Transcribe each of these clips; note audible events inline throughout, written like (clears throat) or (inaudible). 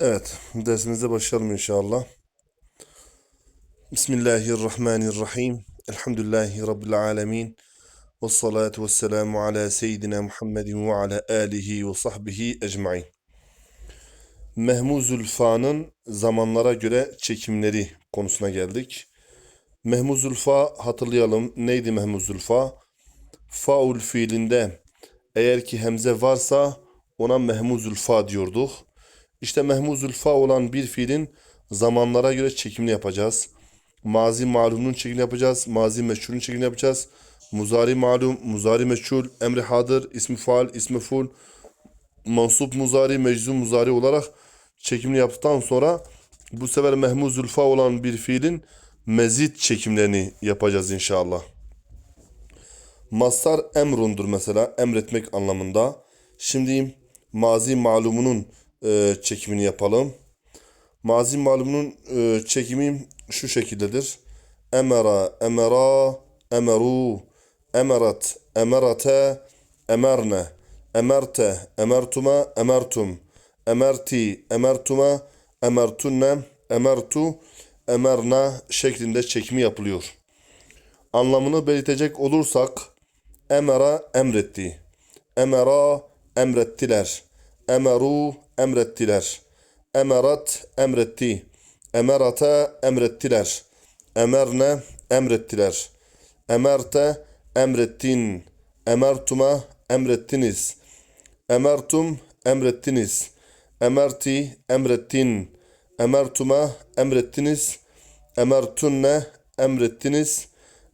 Evet, dersimize başlayalım inşallah. Bismillahirrahmanirrahim. Elhamdülillahi Rabbil alemin. Ve salatu ve selamu ala seyyidina Muhammedin ve ala alihi ve sahbihi ecmain. Mehmuzül Fa'nın zamanlara göre çekimleri konusuna geldik. Mehmuzül Fa hatırlayalım. Neydi Mehmuzül Fa? Faul fiilinde eğer ki hemze varsa ona Mehmuzül Fa diyorduk. İşte mehmuzül fa olan bir fiilin zamanlara göre çekimini yapacağız. Mazi malumunun çekimini yapacağız. Mazi meçhulün çekimini yapacağız. Muzari malum, muzari meçhul, emri hadır, ismi faal, ismi ful, mansup muzari, meczum muzari olarak çekimini yaptıktan sonra bu sefer mehmuzül fa olan bir fiilin mezit çekimlerini yapacağız inşallah. Mastar emrundur mesela emretmek anlamında. Şimdi mazi malumunun e, çekimini yapalım. Mazi malumunun e, çekimi şu şekildedir. Emera, emera, emeru, emerat, emerate, emerne, emerte, emertuma, emertum, emerti, emertuma, emertunne, emertu, emerna şeklinde çekimi yapılıyor. Anlamını belirtecek olursak emera emretti. Emera emrettiler. Emeru emrettiler. Emerat emretti. Emerata emrettiler. Emerne emrettiler. Emerte emrettin. Emertuma emrettiniz. Emertum emrettiniz. Emerti emrettin. Emertuma emrettiniz. Emertunne emrettiniz.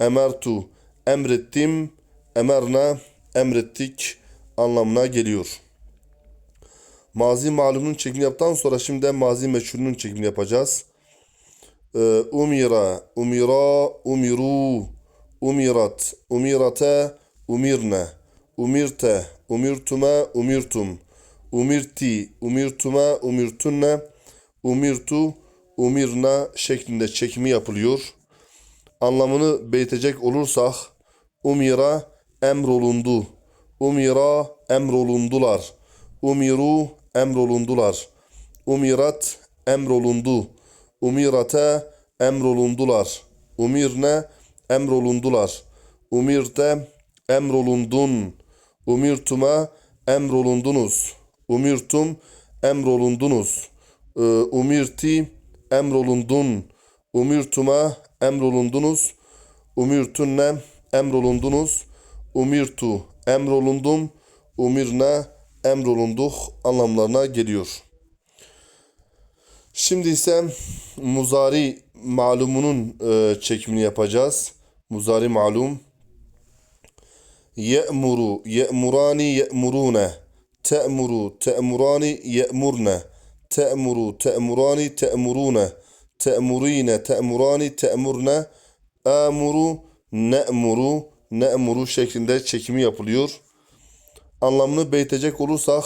Emertu emrettim. Emerna emrettik anlamına geliyor. Mazi malumunun çekimini yaptıktan sonra şimdi mazi meçhulünün çekimini yapacağız. Ee, umira, umira, umiru, umirat, umirate, umirne, umirte, umirtuma, umirtum, umirti, umirtuma, umirtunne, umirtu, umirna şeklinde çekimi yapılıyor. Anlamını belirtecek olursak umira emrolundu, umira emrolundular, umiru emrolundular. Umirat emrolundu. Umirate emrolundular. Umirne emrolundular. Umirte emrolundun. Umirtuma emrolundunuz. Umirtum emrolundunuz. Ee, Umirti emrolundun. Umirtuma emrolundunuz. Umirtunne emrolundunuz. Umirtu emrolundum. Umirna emrolunduk anlamlarına geliyor. Şimdi ise muzari malumunun e, çekimini yapacağız. Muzari malum. Ye'muru, ye'murani, ye'murune. Te'muru, te'murani, ye'murne. Te'muru, te'murani, te'murune. Te'murine, te'murani, te'murne. Amuru, ne'muru, ne'muru şeklinde çekimi yapılıyor anlamını beytecek olursak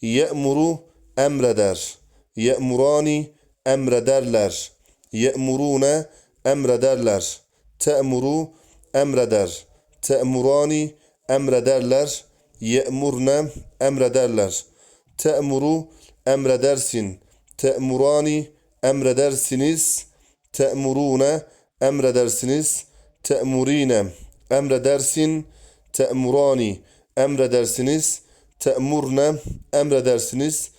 ye'muru emreder. Ye'murani emrederler. Ye'murune emrederler. Te'muru emreder. Te'murani emrederler. Ye'murne emrederler. Te'muru emredersin. Te'murani emredersiniz. Te'murune emredersiniz. Te'murine emredersin. Te'murani emredersiniz. Te'murne emredersiniz.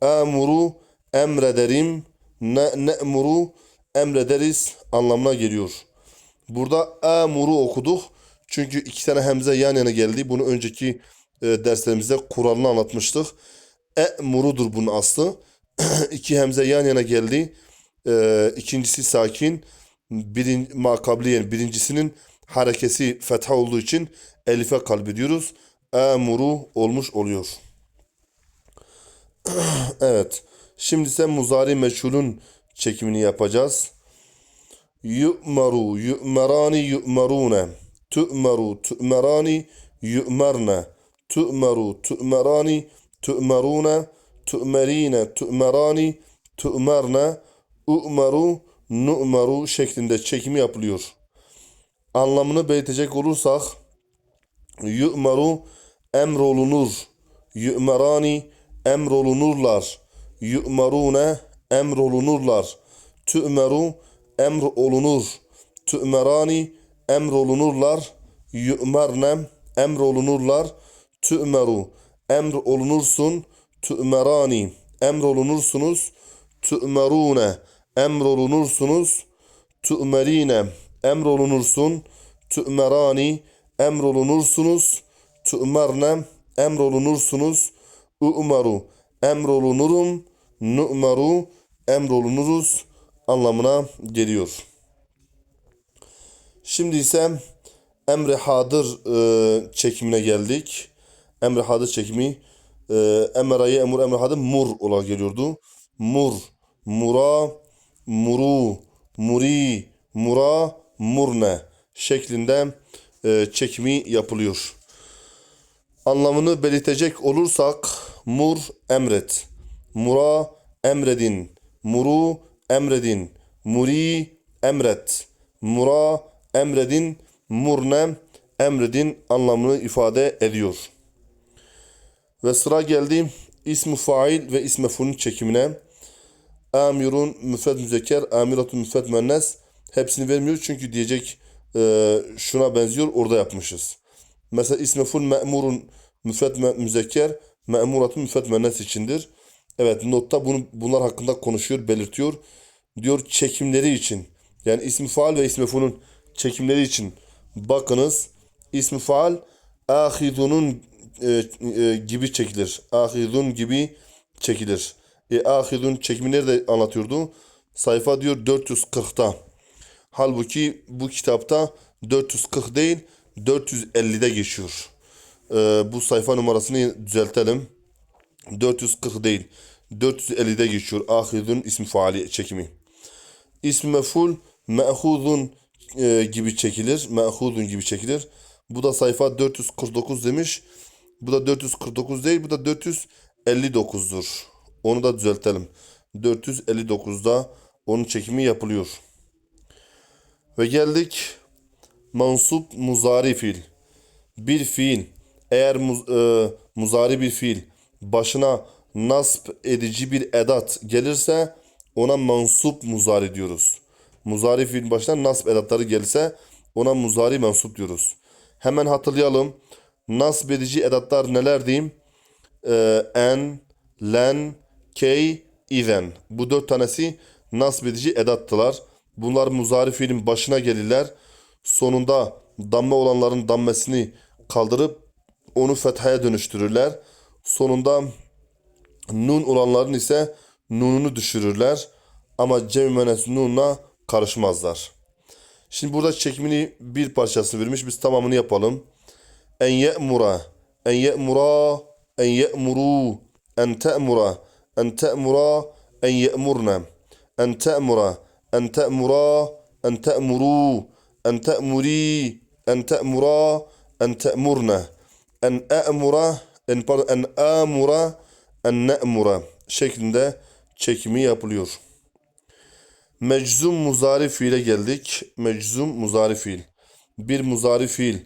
Amuru emrederim. Ne ne'muru emrederiz anlamına geliyor. Burada amuru okuduk. Çünkü iki tane hemze yan yana geldi. Bunu önceki e, derslerimizde kuralını anlatmıştık. E'murudur bunun aslı. (clears throat) iki hemze yan yana geldi. E, ikincisi sakin. Birin, makabliyen birincisinin harekesi fetha olduğu için elife kalbi diyoruz emuru olmuş oluyor. (clears throat) evet. Şimdi ise muzari meçhulün çekimini yapacağız. Yu'maru, yu'merani, yu'merune. Tu'meru, tu'merani, yu'merne. Tu'meru, tu'merani, tu'merune. Tu'merine, tu'merani, tu'merne. U'meru, nu'meru şeklinde çekimi yapılıyor. Anlamını belirtecek olursak yu'meru emrolunur. Yü'merani emrolunurlar. yu'marune emrolunurlar. Tü'meru emr olunur. Tü'merani emrolunurlar. Yu'merne emrolunurlar. Tü'meru emr olunursun. Tü'merani emrolunursunuz. Tü'merune emrolunursunuz. Tü'merine emrolunursun. Tü'merani emrolunursunuz. Tü'merne emrolunursunuz. U'maru emrolunurum. Nu'maru emrolunuruz anlamına geliyor. Şimdi ise emri hadır e, çekimine geldik. Emri hadır çekimi e, emrayı emur emri hadır mur olarak geliyordu. Mur, mura, muru, muri, mura, murne şeklinde e, çekimi yapılıyor. Anlamını belirtecek olursak mur emret, mura emredin, muru emredin, muri emret, mura emredin, murne emredin anlamını ifade ediyor. Ve sıra geldi ismi fail ve ismi fulün çekimine. Amirun müfred müzekker, amiratun müfred müennes hepsini vermiyor çünkü diyecek e, şuna benziyor orada yapmışız. Mesela ismi ful me'murun müfred mü- müzekker, me'muratun müfred müennes içindir. Evet notta bunu, bunlar hakkında konuşuyor, belirtiyor. Diyor çekimleri için. Yani ismi faal ve ismi fulün çekimleri için bakınız. İsmi faal ahidunun e, e, gibi çekilir. Ahidun gibi çekilir. E, ahidun çekimi nerede anlatıyordu? Sayfa diyor 440'ta. Halbuki bu kitapta 440 değil 450'de geçiyor. E, bu sayfa numarasını düzeltelim. 440 değil 450'de geçiyor. Ahidun ismi faali çekimi. İsmi meful me'hudun e, gibi çekilir. Me'hudun gibi çekilir. Bu da sayfa 449 demiş. Bu da 449 değil, bu da 459'dur. Onu da düzeltelim. 459'da onun çekimi yapılıyor. Ve geldik mansup muzari fiil. Bir fiil eğer muz, e, muzari bir fiil başına nasp edici bir edat gelirse ona mansup muzari diyoruz. Muzari fiil başına nasp edatları gelirse ona muzari mansup diyoruz. Hemen hatırlayalım. Nasb edici edatlar neler diyeyim? Ee, en, len, key, izen. Bu dört tanesi nasb edici edattılar. Bunlar muzari fiilin başına gelirler. Sonunda damme olanların dammesini kaldırıp onu fethaya dönüştürürler. Sonunda nun olanların ise nununu düşürürler. Ama cem müennes nunla karışmazlar. Şimdi burada çekimini bir parçasını vermiş. Biz tamamını yapalım. En ye'mura, en ye'mura, en ye'muru, en te'mura, en te'mura, en ye'murna, en te'mura, en te'mura, en te'muru, en te'muri, en te'mura, en te'murna, en e'mura, en pardon, en amura, en ne'mura şeklinde çekimi yapılıyor. Meczum muzari fiile geldik. Meczum muzari fiil. Bir muzari fiil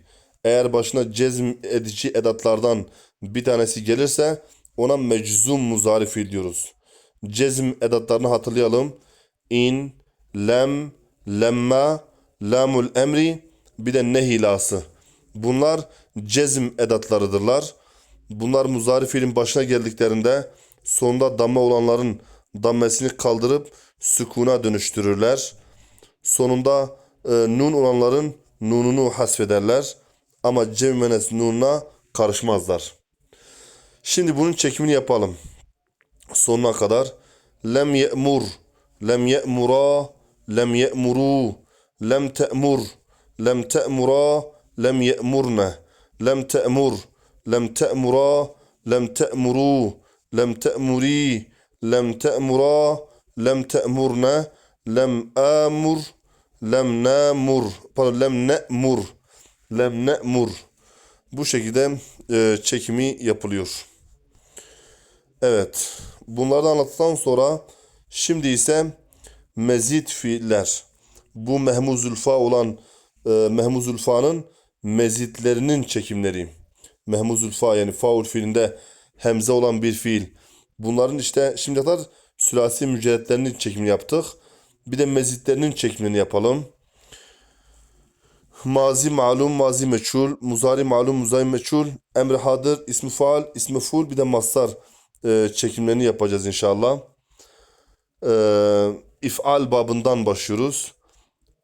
eğer başına cezm edici edatlardan bir tanesi gelirse ona meczum muzari fiil diyoruz. Cezm edatlarını hatırlayalım. İn, lem, lemma, lamul emri bir de nehilası. Bunlar cezm edatlarıdırlar. Bunlar muzari fiilin başına geldiklerinde sonunda damme olanların dammesini kaldırıp sükuna dönüştürürler. Sonunda e, nun olanların nununu hasfederler. Ama cemmenes nununa karışmazlar. Şimdi bunun çekimini yapalım. Sonuna kadar. Lem ye'mur, lem ye'mura, lem ye'muru, lem te'mur, lem te'mura, lem ye'murne, lem te'mur, lem te'mura, lem te'muru, lem te'muri, lem te'mura, lem te'murne, lem amur, lem namur, pardon lem ne'mur, lem ne'mur. Bu şekilde e, çekimi yapılıyor. Evet. Bunları da anlattıktan sonra şimdi ise mezit fiiller. Bu mehmuzülfa olan e, mehmuzülfanın mezitlerinin çekimleri. Mehmuzülfa yani faul fiilinde hemze olan bir fiil Bunların işte şimdiye kadar sülasi mücerretlerinin çekimini yaptık. Bir de mezitlerinin çekimini yapalım. Mazi malum, mazi meçhul, muzari malum, muzari meçhul, emri hadır, ismi faal, ismi ful bir de mastar e, çekimlerini yapacağız inşallah. E, if'al babından başlıyoruz.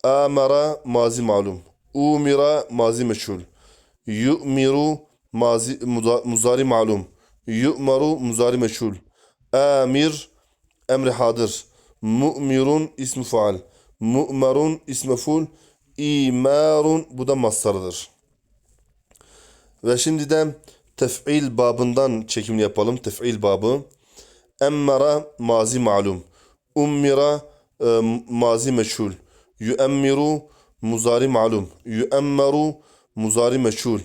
Amara mazi malum, umira mazi meçhul, yu'miru mazi muzari malum, yu'maru muzari meçhul, amir emri hadır, mu'mirun ismi faal, mu'merun ismi ful, İmarun bu da mastarıdır. Ve şimdi de tef'il babından çekimini yapalım. Tef'il babı. Emmara mazi malum. Ummira e, mazi meçhul. Yuemmiru muzari malum. Yuemmeru muzari meçhul.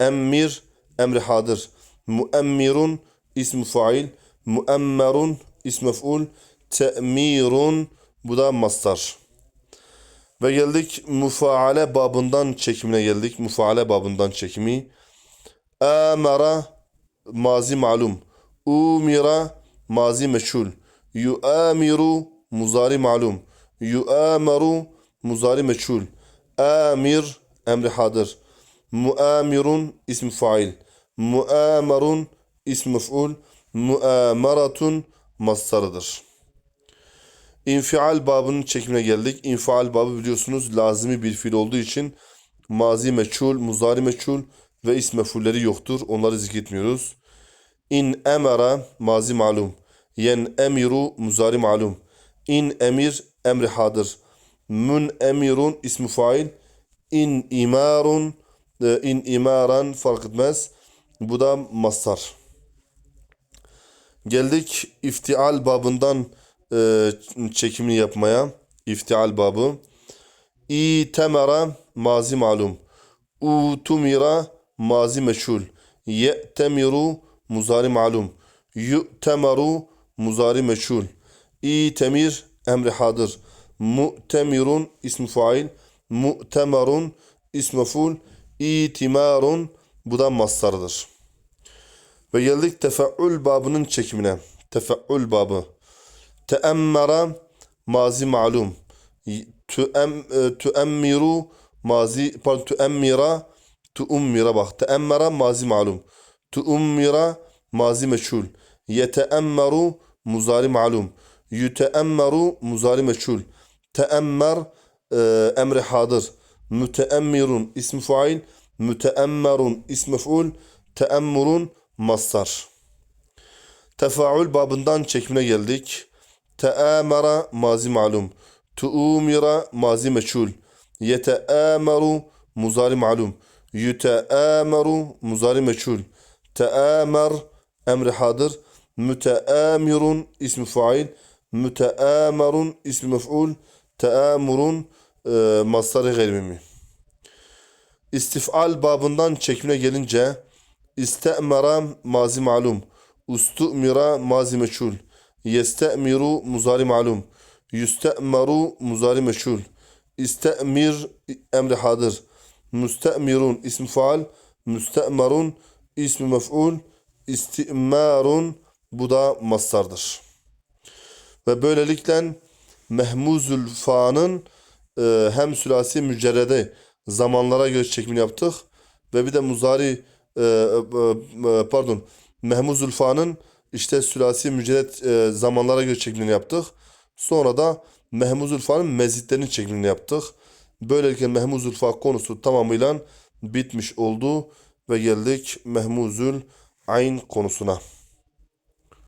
Emmir emri hadır. Muemmirun ismi fail. Muemmerun ismi mef'ul. Te'mirun bu da mastar. Ve geldik mufaale babından çekimine geldik. Mufaale babından çekimi. Amara mazi malum. Umira mazi meçhul. Yuamiru muzari malum. Yuamaru muzari meçhul. Amir emri hadır. Muamirun ismi fail. Muamarun ismi mef'ul. Muamaratun mastarıdır. İnfial babının çekimine geldik. İnfial babı biliyorsunuz lazimi bir fiil olduğu için mazi meçhul, muzari meçhul ve ism mef'ulleri yoktur. Onları zikretmiyoruz. İn emara mazi malum. Yen emiru muzari malum. İn emir emri hadır. Mun emirun ismi fail. İn imarun e, in imaran fark etmez. Bu da mastar. Geldik iftial babından e, çekimini yapmaya. İftial babı. İtemera mazi malum. Utumira mazi meçhul. Ye'temiru muzari malum. Yu'temeru muzari meçhul. İtemir emri hadır. Mu'temirun ismi fail. Mu'temerun ismi ful. İtimarun bu da mastarıdır. Ve geldik tefeül babının çekimine. Tefeül babı. Teemmera mazi malum. Tuem, e, tuemmiru mazi pardon tuemmira tuummira bak. Teemmera mazi malum. Tuummira mazi meçhul. Yeteemmeru muzari malum. Yüteemmeru muzari meçhul. Teemmer e, emri hadır. Müteemmirun ismi fail. Müteemmerun ismi mef'ul. Teemmurun mastar. Tefaül babından çekimine geldik. Teamera mazi malum. Tuumira mazi meçhul. Yeteameru muzari malum. Yüteameru muzari meçhul. Teamer emri hadır. Müteamirun ismi fail. Müteamerun ismi mef'ul. Teamurun e, mastarı gayrimi. İstifal babından çekimine gelince istemera mazi malum. Ustu'mira mazi meçhul. Yeste'miru muzari malum. Yüste'meru muzari meçhul. İste'mir emri hadır. Müste'mirun ismi faal. Müste'merun ismi mef'ul. İsti'marun bu da mastardır. Ve böylelikle mehmuzül fa'nın e, hem sülasi mücerrede zamanlara göre çekimini yaptık. Ve bir de muzari e, e, e, pardon mehmuzül fa'nın işte sülasi mücerret e, zamanlara göre çekimini yaptık. Sonra da mehmuzül fa'nın mezitlerinin çekimini yaptık. Böylelikle mehmuzül fa konusu tamamıyla bitmiş oldu ve geldik mehmuzül ayn konusuna.